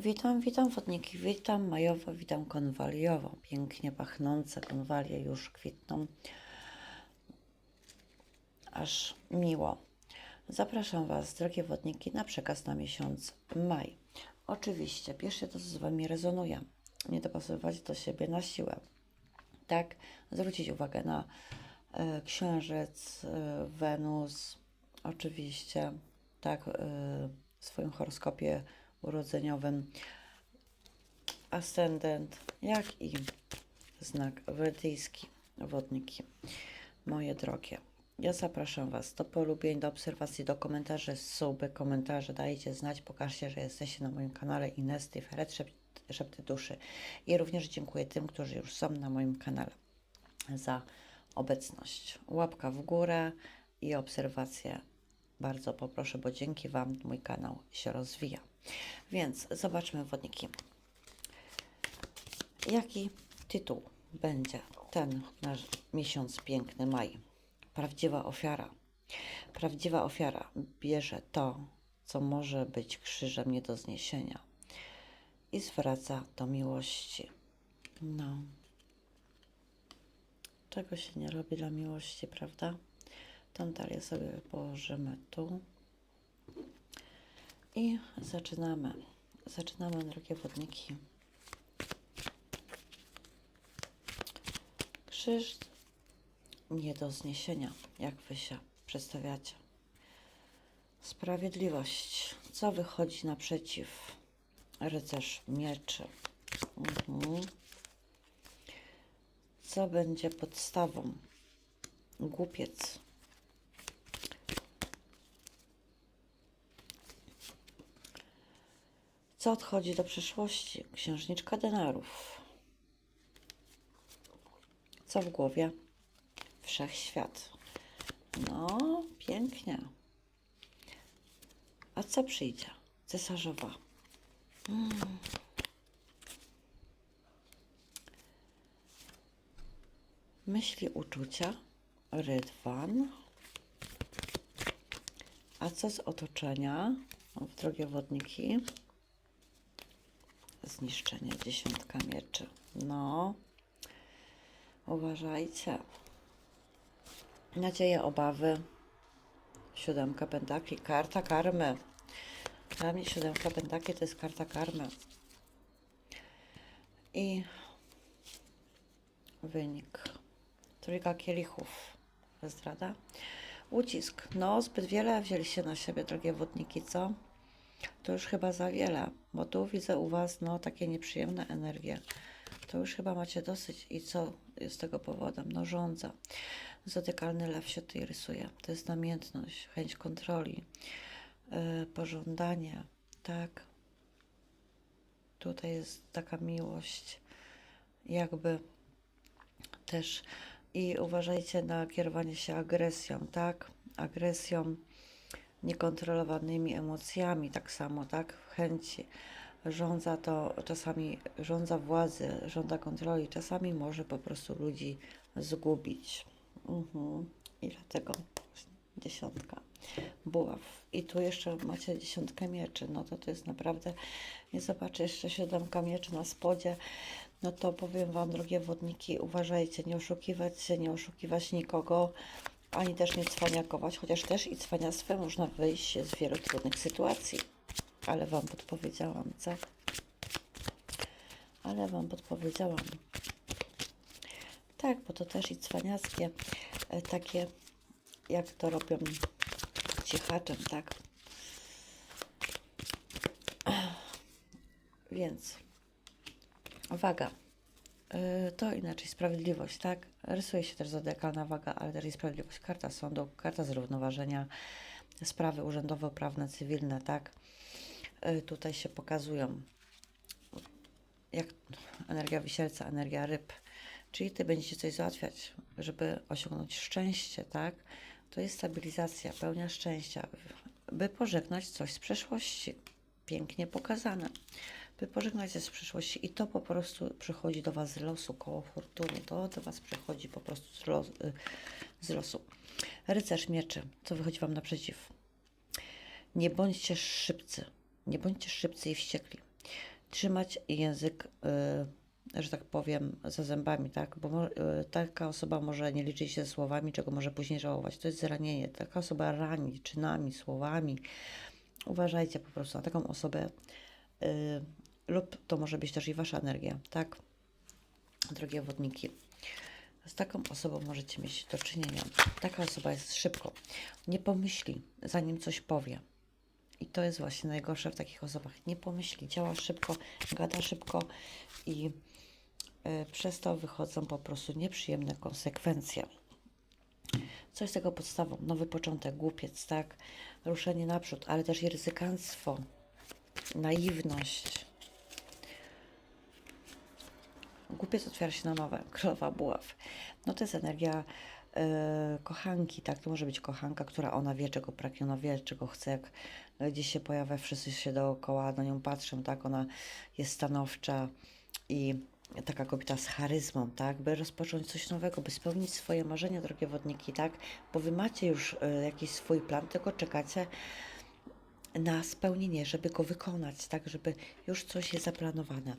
Witam, witam wodniki, witam majowo, witam konwaliowo. Pięknie pachnące konwalie już kwitną. Aż miło. Zapraszam Was, drogie wodniki, na przekaz na miesiąc maj. Oczywiście, bierzcie to, co z Wami rezonuje. Nie dopasowywać do siebie na siłę. Tak, zwrócić uwagę na e, księżyc, e, Wenus, oczywiście, tak, e, w swoim horoskopie urodzeniowym, ascendent, jak i znak wedyjski, wodniki, moje drogie. Ja zapraszam Was do polubień, do obserwacji, do komentarzy, suby, komentarze, dajcie znać, pokażcie, że jesteście na moim kanale Inesty Feret, Szept- Szepty Duszy. I również dziękuję tym, którzy już są na moim kanale za obecność. Łapka w górę i obserwacje. Bardzo poproszę, bo dzięki Wam mój kanał się rozwija. Więc zobaczmy wodniki. Jaki tytuł będzie ten nasz miesiąc piękny maj? Prawdziwa ofiara. Prawdziwa ofiara bierze to, co może być krzyżem nie do zniesienia i zwraca do miłości. No. Czego się nie robi dla miłości, prawda? Tą talię sobie położymy tu. I zaczynamy. Zaczynamy, drogie wodniki. Krzyż nie do zniesienia, jak wy się przedstawiacie. Sprawiedliwość. Co wychodzi naprzeciw? Rycerz mieczy. Mhm. Co będzie podstawą? Głupiec. Co odchodzi do przeszłości? Księżniczka denarów. Co w głowie? Wszechświat. No, pięknie. A co przyjdzie? Cesarzowa. Mm. Myśli, uczucia. Rydwan. A co z otoczenia? O, drogie wodniki. Zniszczenie dziesiątka mieczy. No, uważajcie. Nadzieje, obawy. Siódemka pentakli, karta karmy. Dla mnie siódemka pentakli to jest karta karmy. I wynik. Trójka kielichów. Zdrada. Ucisk. No, zbyt wiele wzięliście na siebie, drogie wodniki, co? To już chyba za wiele, bo tu widzę u Was, no, takie nieprzyjemne energie. To już chyba macie dosyć. I co jest tego powodem? No, rządza. Zodykalny lew się tutaj rysuje. To jest namiętność, chęć kontroli, yy, pożądanie, tak? Tutaj jest taka miłość, jakby też i uważajcie na kierowanie się agresją, tak? Agresją, niekontrolowanymi emocjami, tak samo, tak? Chęci. Rządza to czasami, rządza władzy, żąda kontroli, czasami może po prostu ludzi zgubić. Mhm. I dlatego dziesiątka buław. I tu jeszcze macie dziesiątkę mieczy, no to to jest naprawdę, nie zobaczę jeszcze siódemka mieczy na spodzie, no to powiem Wam, drogie wodniki, uważajcie, nie oszukiwać się, nie oszukiwać nikogo, ani też nie cwaniakować, chociaż też i cwaniactwem można wyjść z wielu trudnych sytuacji. Ale Wam podpowiedziałam, co? Ale Wam podpowiedziałam. Tak, bo to też i cwaniackie, e, takie, jak to robią cichaczem, tak? Więc waga. Yy, To inaczej sprawiedliwość, tak? Rysuje się też zodiakalna waga, ale też i sprawiedliwość. Karta sądu, karta zrównoważenia, sprawy urzędowe, prawne, cywilne, tak? Yy, Tutaj się pokazują jak energia wisielca, energia ryb. Czyli ty będziecie coś załatwiać, żeby osiągnąć szczęście, tak? To jest stabilizacja, pełnia szczęścia, by pożegnać coś z przeszłości. Pięknie pokazane. By pożegnać się z przeszłości i to po prostu przychodzi do Was z losu, koło fortuny. To do Was przychodzi po prostu z, los, y, z losu. Rycerz mieczy, co wychodzi Wam naprzeciw? Nie bądźcie szybcy. Nie bądźcie szybcy i wściekli. Trzymać język, y, że tak powiem, za zębami, tak? Bo y, taka osoba może nie liczyć się słowami, czego może później żałować. To jest zranienie. Taka osoba rani czynami, słowami. Uważajcie po prostu na taką osobę. Lub to może być też i wasza energia, tak? Drogie wodniki. Z taką osobą możecie mieć do czynienia. Taka osoba jest szybko. Nie pomyśli, zanim coś powie. I to jest właśnie najgorsze w takich osobach. Nie pomyśli, działa szybko, gada szybko i y, przez to wychodzą po prostu nieprzyjemne konsekwencje. Co jest tego podstawą? Nowy początek, głupiec, tak? Ruszenie naprzód, ale też i ryzykanstwo, naiwność. Głupiec otwiera się na nowe, królowa buław. No to jest energia e, kochanki, tak? To może być kochanka, która ona wie, czego pragnie, ona wie, czego chce. Jak gdzieś się pojawia, wszyscy się dookoła na nią patrzą, tak? Ona jest stanowcza i taka kobieta z charyzmą, tak? By rozpocząć coś nowego, by spełnić swoje marzenia, drogie wodniki, tak? Bo wy macie już e, jakiś swój plan, tylko czekacie na spełnienie, żeby go wykonać, tak? Żeby już coś jest zaplanowane.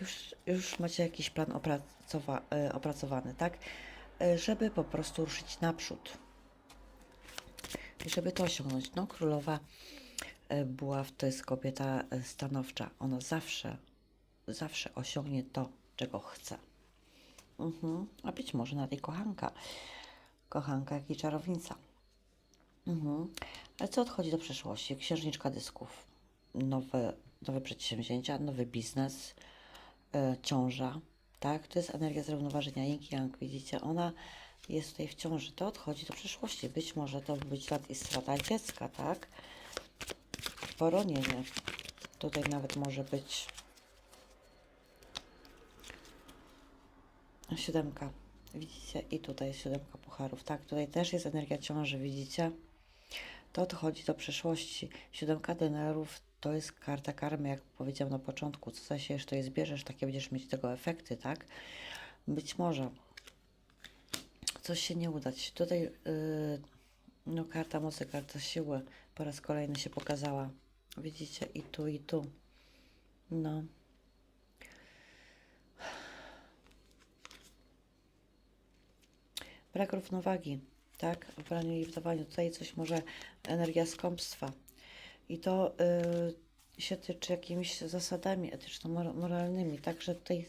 Już, już macie jakiś plan opracowa- e, opracowany, tak? E, Żeby po prostu ruszyć naprzód. I żeby to osiągnąć. No, królowa e, buław to jest kobieta stanowcza. Ona zawsze, zawsze osiągnie to, czego chce. Mhm. A być może na tej kochanka. Kochanka, jak i czarownica. Mhm. Ale co odchodzi do przeszłości? Księżniczka dysków. Nowe, nowe przedsięwzięcia, nowy biznes, e, ciąża, tak? To jest energia zrównoważenia yin yang, widzicie? Ona jest tutaj w ciąży, to odchodzi do przeszłości. Być może to być lat i strata dziecka, tak? Poronienie. Tutaj nawet może być siódemka. Widzicie? I tutaj jest siódemka pucharów. Tak, tutaj też jest energia ciąży, widzicie? To odchodzi do przeszłości. Siódemka denerów to jest karta karmy, jak powiedziałam na początku. Co zasiejesz, to je zbierzesz, takie będziesz mieć tego efekty, tak? Być może coś się nie udać. Tutaj yy, no karta mocy, karta siły po raz kolejny się pokazała. Widzicie? I tu, i tu. No. Brak równowagi, tak? W braniu i w. Tutaj coś może energia skąpstwa. I to y, się tyczy jakimiś zasadami etyczno-moralnymi. Także tutaj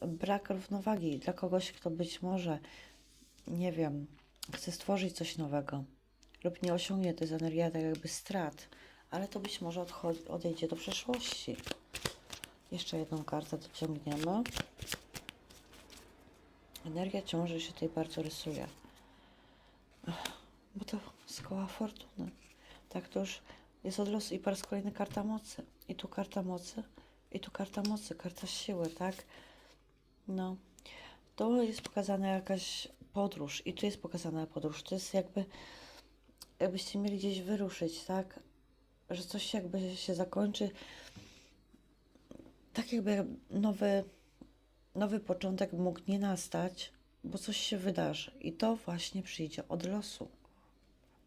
brak równowagi dla kogoś, kto być może, nie wiem, chce stworzyć coś nowego lub nie osiągnie, to jest energia tak jakby strat, ale to być może odejdzie do przeszłości. Jeszcze jedną kartę dociągniemy. Energia ciąży się tutaj bardzo rysuje. Bo to z koła fortuny. Tak, to już jest od losu i po raz kolejny karta mocy. I tu karta mocy, i tu karta mocy, karta siły, tak? No. To jest pokazana jakaś podróż i tu jest pokazana podróż. To jest jakby, jakbyście mieli gdzieś wyruszyć, tak? Że coś jakby się zakończy. Tak jakby nowy, nowy początek mógł nie nastać, bo coś się wydarzy. I to właśnie przyjdzie od losu.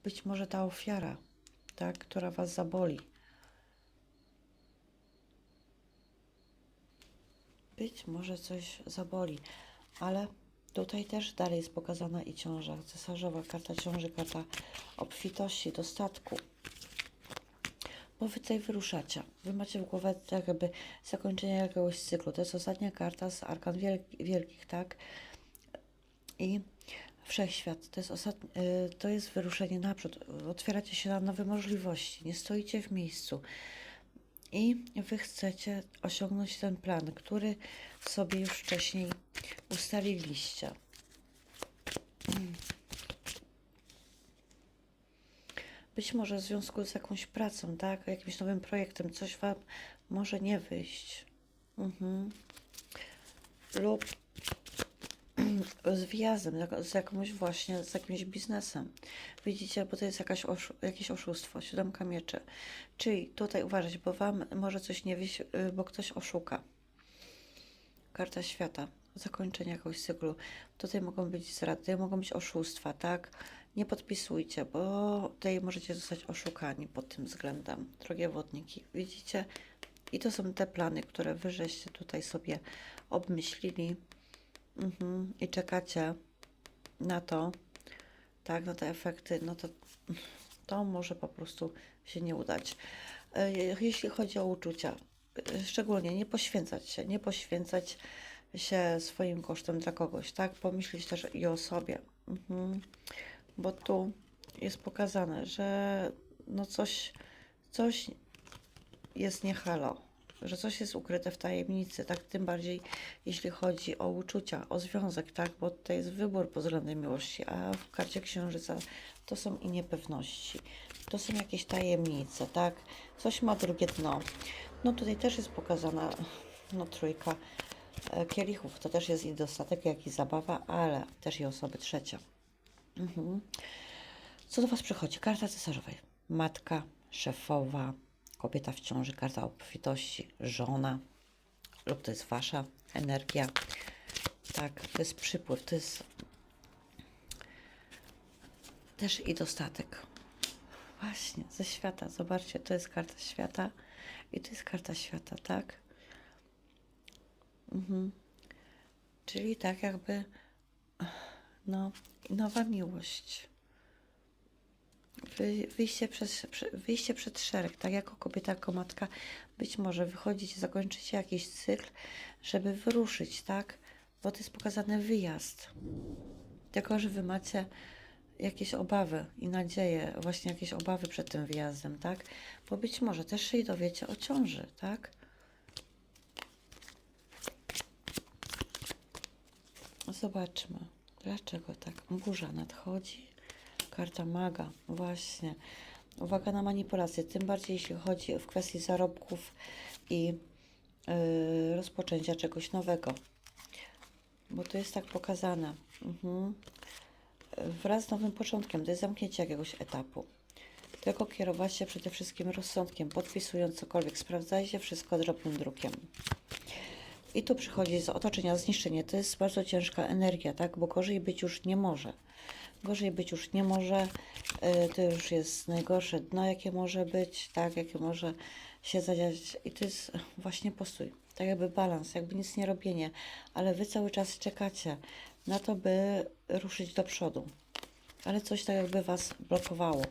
Być może ta ofiara, tak, która was zaboli. Być może coś zaboli, ale tutaj też dalej jest pokazana i ciąża. Cesarzowa karta ciąży, karta obfitości, dostatku. Bo wy tutaj wyruszacie. Wy macie w głowie tak jakby zakończenie jakiegoś cyklu. To jest ostatnia karta z arkan wielk- wielkich, tak? I wszechświat. To jest, ostatni, y, to jest wyruszenie naprzód. Otwieracie się na nowe możliwości. Nie stoicie w miejscu. I wy chcecie osiągnąć ten plan, który sobie już wcześniej ustaliliście. Być może w związku z jakąś pracą, tak, jakimś nowym projektem, coś wam może nie wyjść. Mhm. Lub z wjazdem, jak- z jakąś właśnie, z jakimś biznesem. Widzicie, bo to jest jakaś oszu- jakieś oszustwo, siódemka mieczy. Czyli tutaj uważać, bo wam może coś nie wyjść, bo ktoś oszuka. Karta świata, zakończenie jakiegoś cyklu. Tutaj mogą być tutaj mogą być oszustwa, tak? Nie podpisujcie, bo tutaj możecie zostać oszukani pod tym względem. Drogie wodniki, widzicie? I to są te plany, które wy żeście tutaj sobie obmyślili mhm. i czekacie na to, tak, na te efekty, no to to może po prostu się nie udać. E, Jeśli chodzi o uczucia, e, szczególnie nie poświęcać się, nie poświęcać się swoim kosztem dla kogoś, tak? Pomyśleć też i o sobie, mhm. bo tu jest pokazane, że no coś, coś jest nie halo, że coś jest ukryte w tajemnicy, tak? Tym bardziej jeśli chodzi o uczucia, o związek, tak? Bo to jest wybór pod względem miłości, a w karcie księżyca to są i niepewności, to są jakieś tajemnice, tak? Coś ma drugie dno. No tutaj też jest pokazana, no trójka e, kielichów, to też jest i dostatek, jak i zabawa, ale też i osoby trzecie. Mhm. Co do Was przychodzi? Karta cesarzowej. Matka, szefowa, kobieta w ciąży, karta obfitości, żona, lub to jest Wasza energia. Tak, to jest przypływ, to jest też i dostatek. Właśnie, ze świata. Zobaczcie, to jest karta świata i to jest karta świata, tak? Mhm. Czyli tak jakby, no, nowa miłość. Wy, wyjście, przez, prze, wyjście przed szereg, tak jako kobieta, jako matka, być może wychodzicie, zakończycie jakiś cykl, żeby wyruszyć, tak? Bo to jest pokazany wyjazd. Tylko, że wy macie jakieś obawy i nadzieje, właśnie jakieś obawy przed tym wyjazdem, tak? Bo być może też się dowiecie o ciąży, tak? Zobaczmy, dlaczego tak burza nadchodzi. Karta maga, właśnie. Uwaga na manipulację, tym bardziej jeśli chodzi w kwestii zarobków i yy, rozpoczęcia czegoś nowego. Bo to jest tak pokazane. Mhm wraz z nowym początkiem, to jest zamknięcie jakiegoś etapu. Tylko kierować się przede wszystkim rozsądkiem, podpisując cokolwiek, sprawdzajcie wszystko drobnym drukiem. I tu przychodzi z otoczenia zniszczenie. To jest bardzo ciężka energia, tak? Bo gorzej być już nie może. Gorzej być już nie może. Yy, to już jest najgorsze dno, jakie może być, tak? Jakie może się zadziać. I to jest właśnie postój. Tak jakby balans, jakby nic nie robienie. Ale wy cały czas czekacie na to, by ruszyć do przodu. Ale coś tak jakby Was blokowało,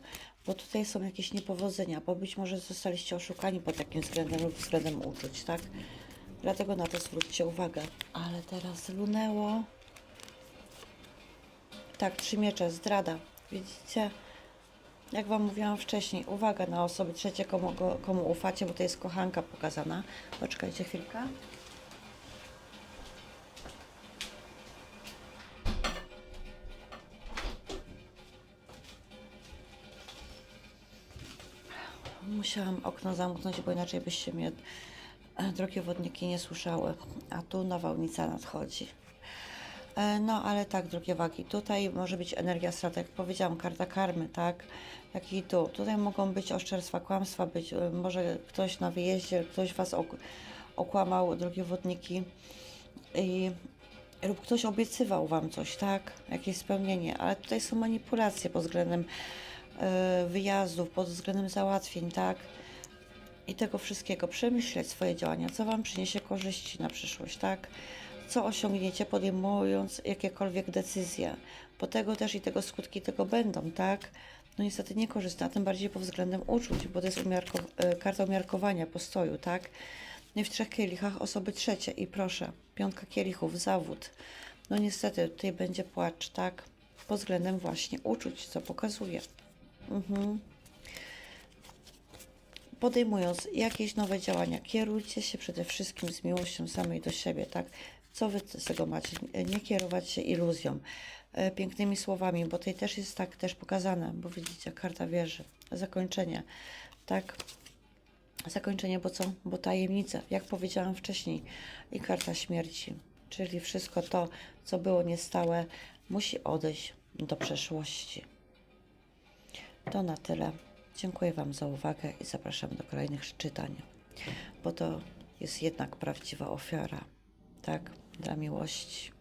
bo tutaj są jakieś niepowodzenia, bo być może zostaliście oszukani pod takim względem lub względem uczuć, tak? Dlatego na to zwróćcie uwagę. Ale teraz lunęło. Tak, trzy miecze, zdrada. Widzicie? Jak Wam mówiłam wcześniej, uwaga na osoby trzecie, komu, komu ufacie, bo to jest kochanka pokazana. Poczekajcie chwilkę. Musiałam okno zamknąć, bo inaczej byście mnie, e, drogie wodniki, nie słyszały. A tu nawałnica nadchodzi. E, No, ale tak, drogie wagi, tutaj może być energia straty, jak powiedziałam, karta karmy, tak? Jak i tu. Tutaj mogą być oszczerstwa, kłamstwa, być e, może ktoś na wyjeździe, ktoś Was ok okłamał, drogie wodniki. I lub ktoś obiecywał Wam coś, tak? Jakieś spełnienie, ale tutaj są manipulacje pod względem e, wyjazdów, pod względem załatwień, tak? I tego wszystkiego. Przemyśleć swoje działania, co Wam przyniesie korzyści na przyszłość, tak? Co osiągniecie podejmując jakiekolwiek decyzje, bo tego też i tego skutki tego będą, tak? No niestety niekorzystne, a tym bardziej pod względem uczuć, bo to jest umiarko e, karta umiarkowania, postoju, tak? No i w trzech kielichach osoby trzecie i proszę, piątka kielichów, zawód. No niestety tutaj będzie płacz, tak? Pod względem właśnie uczuć, co pokazuje. Mhm. Podejmując jakieś nowe działania, kierujcie się przede wszystkim z miłością samej do siebie, tak? Co wy z tego macie? Nie kierować się iluzją, e, pięknymi słowami, bo tutaj też jest tak też pokazane, bo widzicie, karta wieży, zakończenie, tak? Zakończenie, bo co? Bo tajemnica, jak powiedziałam wcześniej, i karta śmierci, czyli wszystko to, co było niestałe, musi odejść do przeszłości. To na tyle. Dziękuję Wam za uwagę i zapraszam do kolejnych czytań, bo to jest jednak prawdziwa ofiara, tak, dla miłości.